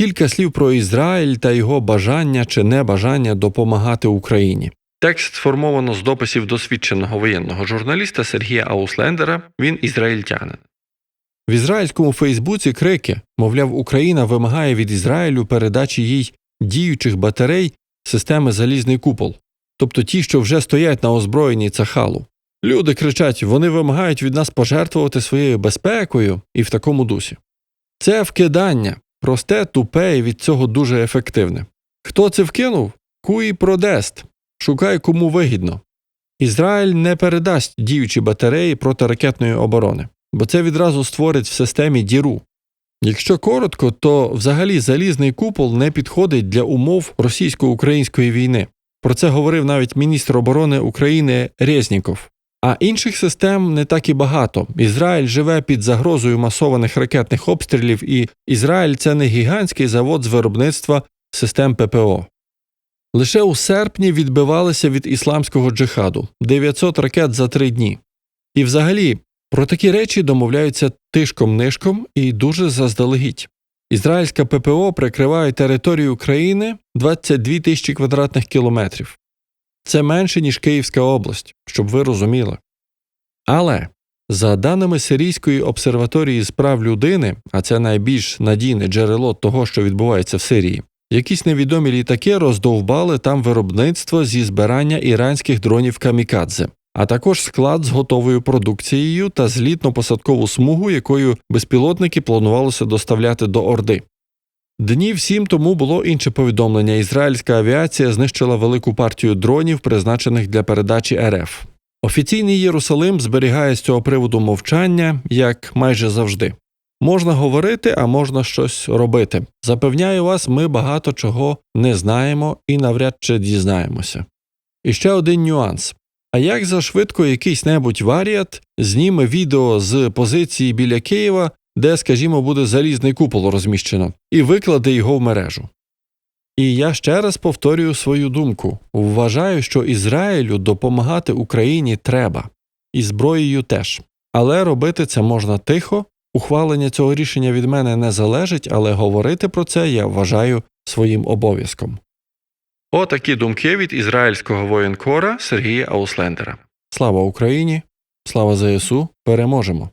кілька слів про Ізраїль та його бажання чи небажання допомагати Україні. Текст сформовано з дописів досвідченого воєнного журналіста Сергія Ауслендера. Він ізраїльтянин. В ізраїльському Фейсбуці крики, мовляв, Україна вимагає від Ізраїлю передачі їй діючих батарей системи залізний купол, тобто ті, що вже стоять на озброєнні цахалу. Люди кричать, вони вимагають від нас пожертвувати своєю безпекою і в такому дусі. Це вкидання, просте, тупе і від цього дуже ефективне. Хто це вкинув? Куї продест. Шукай кому вигідно. Ізраїль не передасть діючі батареї протиракетної оборони, бо це відразу створить в системі діру. Якщо коротко, то взагалі залізний купол не підходить для умов російсько-української війни. Про це говорив навіть міністр оборони України Резніков. А інших систем не так і багато. Ізраїль живе під загрозою масованих ракетних обстрілів, і Ізраїль це не гігантський завод з виробництва систем ППО. Лише у серпні відбивалися від ісламського джихаду 900 ракет за три дні. І взагалі про такі речі домовляються тишком-нишком і дуже заздалегідь. Ізраїльська ППО прикриває територію країни 22 тисячі квадратних кілометрів. Це менше, ніж Київська область, щоб ви розуміли. Але за даними Сирійської обсерваторії з прав людини, а це найбільш надійне джерело того, що відбувається в Сирії, якісь невідомі літаки роздовбали там виробництво зі збирання іранських дронів камікадзе, а також склад з готовою продукцією та злітно-посадкову смугу, якою безпілотники планувалося доставляти до Орди. Днів сім тому було інше повідомлення. Ізраїльська авіація знищила велику партію дронів, призначених для передачі РФ. Офіційний Єрусалим зберігає з цього приводу мовчання, як майже завжди. Можна говорити, а можна щось робити. Запевняю вас, ми багато чого не знаємо і навряд чи дізнаємося. І ще один нюанс. А як за швидко якийсь небудь варіат зніме відео з позиції біля Києва, де, скажімо, буде залізний купол розміщено, і викладе його в мережу. І я ще раз повторюю свою думку вважаю, що Ізраїлю допомагати Україні треба, і зброєю теж. Але робити це можна тихо. Ухвалення цього рішення від мене не залежить, але говорити про це я вважаю своїм обов'язком. Отакі думки від ізраїльського воєнкора Сергія Ауслендера. Слава Україні! Слава ЗСУ! Переможемо!